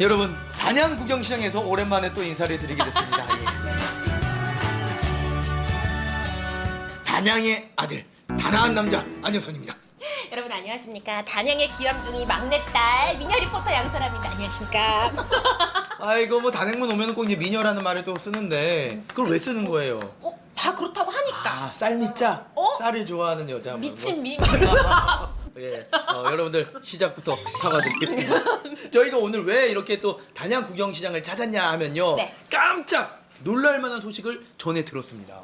여러분 단양 구경시장에서 오랜만에 또 인사를 드리게 됐습니다. 예. 단양의 아들 단아한 남자 안효선입니다. 여러분 안녕하십니까 단양의 귀염둥이 막내딸 미녀 리포터 양설아입니다 안녕하십니까 아이고 뭐 단양만 오면 꼭 이제 미녀라는 말을 또 쓰는데 그걸 왜 쓰는 거예요? 어? 다 그렇다고 하니까 아 쌀미자 어? 쌀을 좋아하는 여자 뭐, 미친 미녀 예, 어, 여러분들 시작부터 사과드리겠습니다. 저희가 오늘 왜 이렇게 또 단양 구경시장을 찾았냐 하면요. 네. 깜짝 놀랄만한 소식을 전해 들었습니다.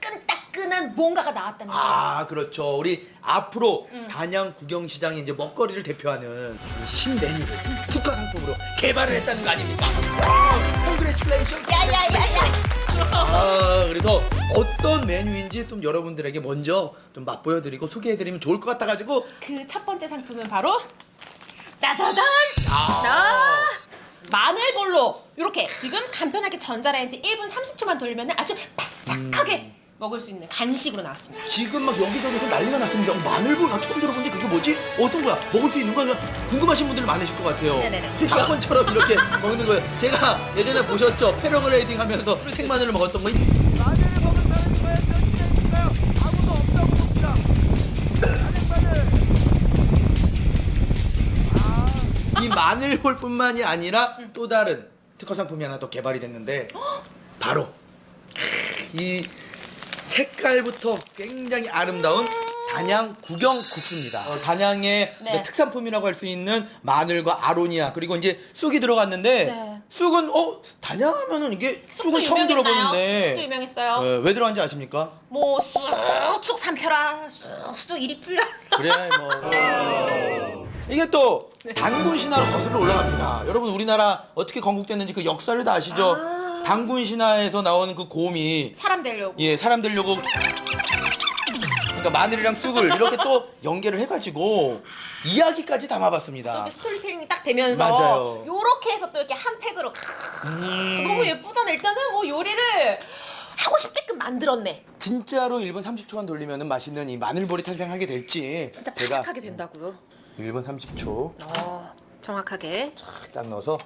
따끈따끈한 뭔가가 나왔다면서요 아, 그렇죠. 우리 앞으로 음. 단양 구경시장의 이제 먹거리를 대표하는 신메뉴를 특화 상품으로 개발을 했다는 거 아닙니까? 컨그레츄레이션! 야야야야 아, 그래서 어떤 메뉴인지 좀 여러분들에게 먼저 좀 맛보여드리고 소개해드리면 좋을 것 같아가지고 그 첫 번째 상품은 바로 따다단 아. 자 마늘볼로 이렇게 지금 간편하게 전자레인지 1분 30초만 돌리면 아주 바삭하게 먹을 수 있는 간식으로 나왔습니다 지금 막 여기저기서 난리가 났습니다. 어, 마늘볼 나 처음 들어본 게 그게 뭐지? 어떤 거야? 먹을 수 있는 거야? 궁금하신 분들 많으실 것 같아요. 네네네. 팝콘처럼 이렇게 먹는 거예요. 제가 예전에 보셨죠? 패러글라이딩 하면서 생마늘을 먹었던 거. 이 마늘볼뿐만이 아니라 또 다른 특허 상품이 하나 더 개발이 됐는데 바로 이 색깔부터 굉장히 아름다운 단양 구경 국수입니다. 어, 단양의 네. 특산품이라고 할 수 있는 마늘과 아로니아 그리고 이제 쑥이 들어갔는데 네. 쑥은 어 단양 하면은 이게 쑥은 처음? 들어보는데 쑥도 유명했어요 네, 왜 들어간지 아십니까? 뭐 쑥쑥 삼켜라 쑥쑥 이리 풀려 그래 뭐 이게 또 단군 신화로 거슬러 올라갑니다. 여러분 우리나라 어떻게 건국됐는지 그 역사를 다 아시죠? 아. 단군 신화에서 나오는 그 곰이 사람 되려고 예 사람 되려고 그러니까 마늘이랑 쑥을 이렇게 또 연계를 해가지고 이야기까지 담아봤습니다. 스토리텔링이 딱 되면서 맞아요. 요렇게 해서 또 이렇게 한 팩으로 음, 너무 예쁘잖아 일단은 뭐 요리를 하고 싶게끔 만들었네 진짜로 1분 30초만 돌리면 맛있는 이 마늘볼이 탄생하게 될지 진짜 제가 바삭하게 된다고요 1분 30초 어 정확하게 딱 넣어서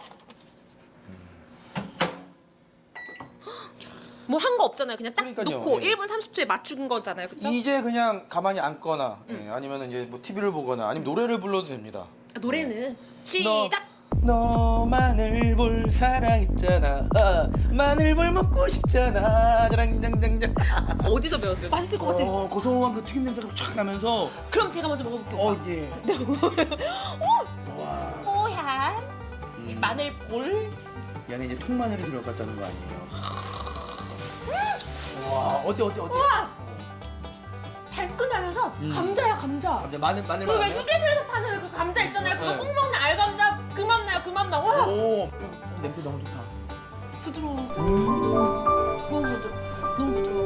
뭐 한 거 없잖아요 그냥 딱 그러니까요, 놓고 예. 1분 30초에 맞춘 거잖아요 그쵸? 이제 그냥 가만히 앉거나 음. 예, 아니면 이제 뭐 TV를 보거나 아니면 노래를 불러도 됩니다. 아, 노래는 시작 너 마늘볼 사랑했잖아 아, 마늘볼 먹고 싶잖아 자랑장장장 어디서 배웠어요? 맛있을 것 같아 어, 고소한 그 튀김 냄새가 촥 나면서 그럼 제가 먼저 먹어볼게요 어 예. 와. 뽀얀 이 음. 마늘 볼 이 안에 이제 통마늘이 들어갔다는 거 아니에요? 와 어때 어때 어때? 달큰하면서 음. 감자야 감자 이제 마늘 마늘 그왜 마늘. 휴게소에서 파는 그 감자 있잖아요 그거 네. 꼭 먹는 알감자 그맛 나요 그맛 나. 와오 냄새 너무 좋다. 부드러워 너무 부드러워 너무 부드러워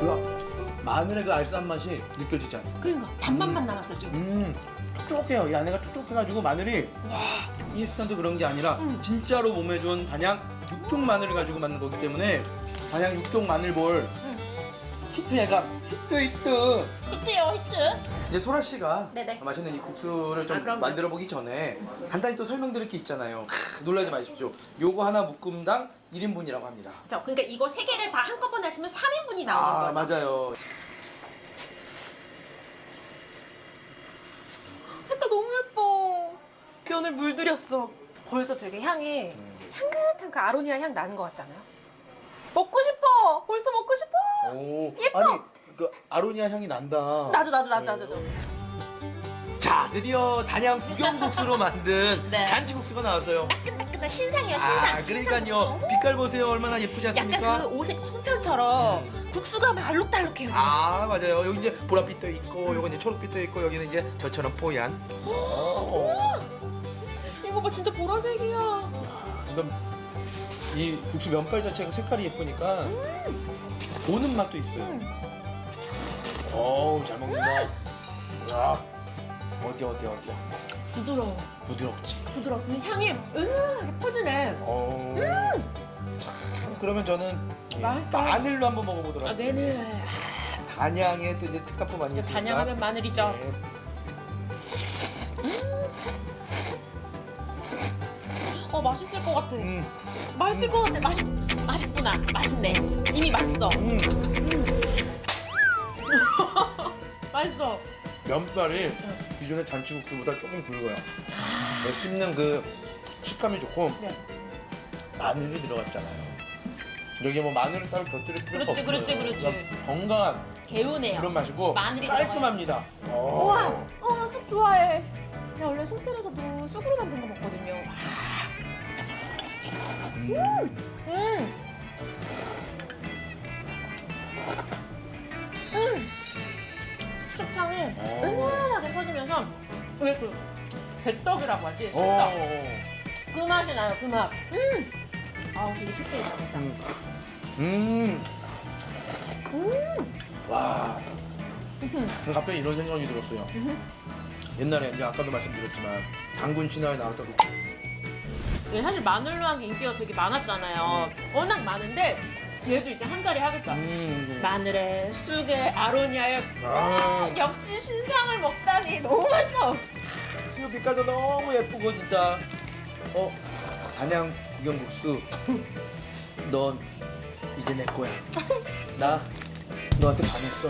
그 마늘의 그 알싸한 맛이 느껴지지 않습니까? 그러니까 단맛만 남았어 지금 음 촉촉해요. 이 안에가 촉촉해가지고 마늘이 와 인스턴트 그런 게 아니라 음. 진짜로 몸에 좋은 단양 육종 마늘을 가지고 만든 거기 때문에 단양 육종 마늘볼 히트해가 히트 히트. 히트요 히트 이제 소라 씨가 네네. 맛있는 이 국수를 좀 아, 그럼요. 만들어 보기 전에 간단히 또 설명드릴 게 있잖아요. 크, 놀라지 마십시오. 요거 하나 묶음당 1인분이라고 합니다. 그렇죠 그러니까 이거 세 개를 다 한꺼번에 하시면 3인분이 나오는 아 거죠 맞아요. 색깔 너무 예뻐 면을 물들였어 벌써 되게 향이 향긋한 그 아로니아 향 나는 것 같잖아요 먹고 싶어 벌써 먹고 싶어 오 예뻐. 아니 그 아로니아 향이 난다. 나도 나도 나도 나도 나도 자 드디어 단양 구경국수로 만든 네. 잔치국수가 나왔어요. 따끈따끈한 신상이에요 신상 아 그러니까요 빛깔 보세요 얼마나 예쁘지 않습니까? 약간 그 옷의 송편처럼 국수가 막 알록달록해요. 지금. 아 맞아요 여기 이제 보랏빛도 있고 요거 이제 초록빛도 있고 여기는 이제 저처럼 뽀얀. 오. 이거 봐 진짜 보라색이야. 이건 이 국수 면발 자체가 색깔이 예쁘니까 보는 맛도 있어요. 어우 잘 먹는다. 야 어디 어디 어디야 부드러워. 부드럽지. 부드러워. 이 향이 은은하게 퍼지네. 어. 참, 그러면 저는 이 맛있다. 마늘로 한번 먹어보도록 아, 하겠습니다. 매늘. 단양의 또 이제 특산품 아니겠습니까? 단양하면 마늘이죠. 네. 어어 맛있을 것 같아. 음, 맛있을 것 같아. 맛있 맛있구나. 맛있네. 이미 맛있어. 음. 맛있어. 면발이 기존의 잔치국수보다 조금 굵어요. 그 씹는 그 식감이 좋고 네. 마늘이 들어갔잖아요. 여기 뭐 마늘을 따로 곁들일 필요가 그렇지, 없어요. 그렇지, 그렇지. 그러니까 건강한 개운해요. 그런 맛이고 마늘이 깔끔합니다. 어. 우와, 어, 쑥 좋아해. 나 원래 송편에서도 쑥으로 만든 거 먹거든요. 음, 음, 음. 쑥향이 어. 은은하게 퍼지면서 왜그 개떡이라고 하지? 어. 쑥떡. 그 맛이 나요, 그 맛. 음. 아, 되게 특별하다, 진짜. 음. 음. 와. 음. 갑자기 이런 생각이 들었어요. 옛날에 이제 아까도 말씀드렸지만 당군 신화에 나왔던 그얘 사실 마늘로 한 게 인기가 되게 많았잖아요. 워낙 많은데 얘도 이제 한 자리 하겠다. 음. 마늘에 쑥에 아로니아에 아. 역시 신상을 먹다니 너무 맛있어. 수유 빛깔도 너무 예쁘고 진짜. 어 단양 구경국수. 넌 이제 내 거야. 나 너한테 반했어.